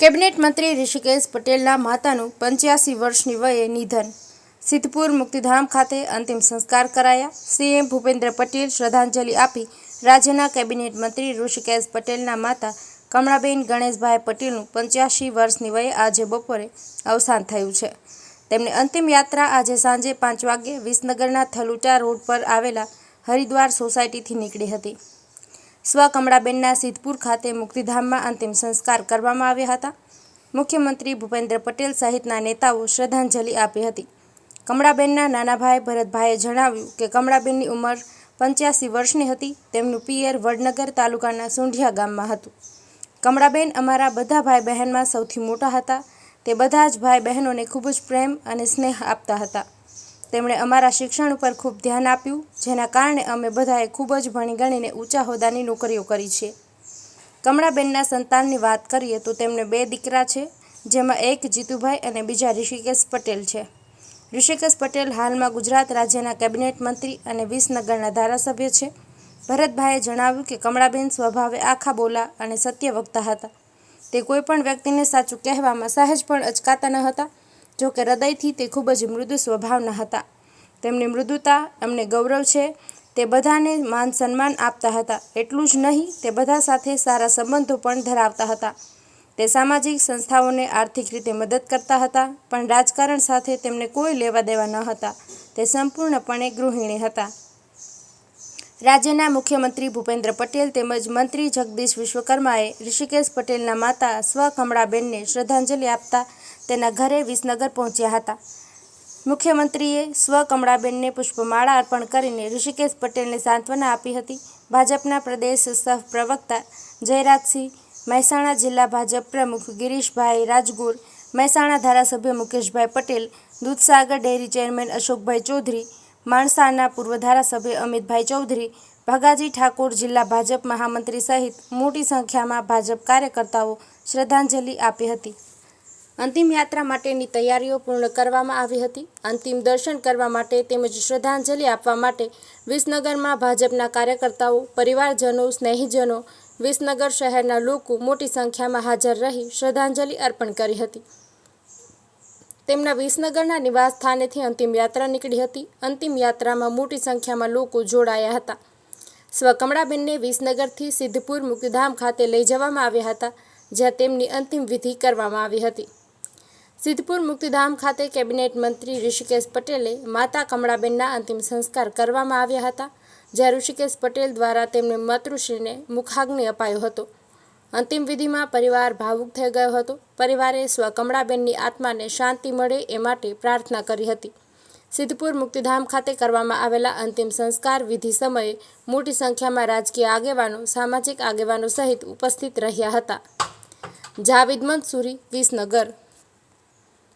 Cabinet મંત્રી ઋષિકેશ પટેલના માતાનું પંચ્યાસી વર્ષની વયે નિધન. સિદ્ધપુર મુક્તિધામ ખાતે અંતિમ સંસ્કાર કરાયા. સીએમ ભૂપેન્દ્ર પટેલ શ્રદ્ધાંજલિ આપી રાજ્યના કેબિનેટ મંત્રી ઋષિકેશ પટેલના માતા કમળાબેન ગણેશભાઈ પટેલનું પંચ્યાસી વર્ષની વયે આજે બપોરે અવસાન થયું છે. તેમની અંતિમ યાત્રા આજે સાંજે પાંચ વાગ્યે વિસનગરના થલુટા રોડ પર આવેલા હરિદ્વાર સોસાયટીથી નીકળી હતી. સ્વ કમળાબેનના સિદ્ધપુર ખાતે મુક્તિધામમાં અંતિમ સંસ્કાર કરવામાં આવ્યા હતા. મુખ્યમંત્રી ભૂપેન્દ્ર પટેલ સહિતના નેતાઓ શ્રદ્ધાંજલિ આપી હતી. કમળાબેનના નાના ભાઈ ભરતભાઈએ જણાવ્યું કે કમળાબેનની ઉંમર પંચ્યાસી વર્ષની હતી. તેમનું પિયર વડનગર તાલુકાના સુંઢિયા ગામમાં હતું. કમળાબેન અમારા બધા ભાઈ બહેનમાં સૌથી મોટા હતા. તે બધા જ ભાઈ બહેનોને ખૂબ જ પ્રેમ અને સ્નેહ આપતા હતા. તેમણે અમારા શિક્ષણ ઉપર ખૂબ ધ્યાન આપ્યું, જેના કારણે અમે બધાએ ખૂબ જ ભણી ગણીને ઊંચા હોદ્દાની નોકરીઓ કરી છે. કમળાબેનના સંતાનની વાત કરીએ તો તેમને બે દીકરા છે, જેમાં એક જીતુભાઈ અને બીજા ઋષિકેશ પટેલ છે. ઋષિકેશ પટેલ હાલમાં ગુજરાત રાજ્યના કેબિનેટ મંત્રી અને વિસનગરના ધારાસભ્ય છે. ભરતભાઈએ જણાવ્યું કે કમળાબેન સ્વભાવે આખા બોલા અને સત્ય વક્તા હતા. તે કોઈપણ વ્યક્તિને સાચું કહેવામાં સહેજ પણ અચકાતા ન હતા. જો કે હૃદયથી તે ખૂબ જ મૃદુ સ્વભાવના હતા. તેમની મૃદુતા એમને ગૌરવ છે, તે બધાને માન સન્માન આપતા હતા. એટલું જ નહીં, તે બધા સાથે સારા સંબંધો પણ ધરાવતા હતા. તે સામાજિક સંસ્થાઓને આર્થિક રીતે મદદ કરતા હતા, પણ રાજકારણ સાથે તેમને કોઈ લેવા દેવા ન હતા. તે સંપૂર્ણપણે ગૃહિણી હતા. રાજ્યના મુખ્યમંત્રી ભૂપેન્દ્ર પટેલ તેમજ મંત્રી જગદીશ વિશ્વકર્માએ ઋષિકેશ પટેલના માતા સ્વ કમળાબેનને શ્રદ્ધાંજલિ આપતા તેના ઘરે વિસનગર પહોંચ્યા હતા. મુખ્યમંત્રીએ સ્વ કમળાબેનને પુષ્પમાળા અર્પણ કરીને ઋષિકેશ પટેલને સાંત્વના આપી હતી. ભાજપના પ્રદેશ સહ પ્રવક્તા જયરાજસિંહ, મહેસાણા જિલ્લા ભાજપ પ્રમુખ ગિરીશભાઈ રાજગુર, મહેસાણા ધારાસભ્ય મુકેશભાઈ પટેલ, દૂધસાગર ડેરી ચેરમેન અશોકભાઈ ચૌધરી માણસાના પૂર્વ ધારાસભ્ય અમિતભાઈ ચૌધરી, ભગાજી ઠાકોર જિલ્લા ભાજપ મહામંત્રી સહિત મોટી સંખ્યામાં ભાજપ કાર્યકર્તાઓ શ્રદ્ધાંજલિ આપી હતી. અંતિમ યાત્રા માટેની તૈયારીઓ પૂર્ણ કરવામાં આવી હતી. અંતિમ દર્શન કરવા માટે તેમજ શ્રદ્ધાંજલિ આપવા માટે વિસનગરમાં ભાજપના કાર્યકર્તાઓ, પરિવારજનો, સ્નેહીજનો, વિસનગર શહેરના લોકો મોટી સંખ્યામાં હાજર રહી શ્રદ્ધાંજલિ અર્પણ કરી હતી. તેમના વિસનગરના નિવાસ સ્થાનેથી અંતિમ યાત્રા નીકળી હતી. અંતિમ યાત્રામાં મોટી સંખ્યામાં લોકો જોડાયા હતા. સ્વ કમળાબેનને વિસનગરથી સિદ્ધપુર મુક્તિધામ ખાતે લઈ જવામાં આવ્યા હતા, જ્યાં તેમની અંતિમ વિધિ કરવામાં આવી હતી. સિદ્ધપુર મુક્તિધામ ખાતે કેબિનેટ મંત્રી ઋષિકેશ પટેલે માતા કમળાબેનના અંતિમ સંસ્કાર કરવામાં આવ્યા હતા, જ્યાં ઋષિકેશ પટેલ દ્વારા તેમને માતૃશ્રીને મુખાગ્નિ અપાયો હતો. અંતિમ વિધિમાં પરિવાર ભાવુક થઈ ગયો હતો. પરિવારે સ્વ કમળાબેનની આત્માને શાંતિ મળે એ માટે પ્રાર્થના કરી હતી. સિદ્ધપુર મુક્તિધામ ખાતે કરવામાં આવેલા અંતિમ સંસ્કાર વિધિ સમયે મોટી સંખ્યામાં રાજકીય આગેવાનો, સામાજિક આગેવાનો સહિત ઉપસ્થિત રહ્યા હતા. જાવિદમંત મંસૂરી, વિસનગર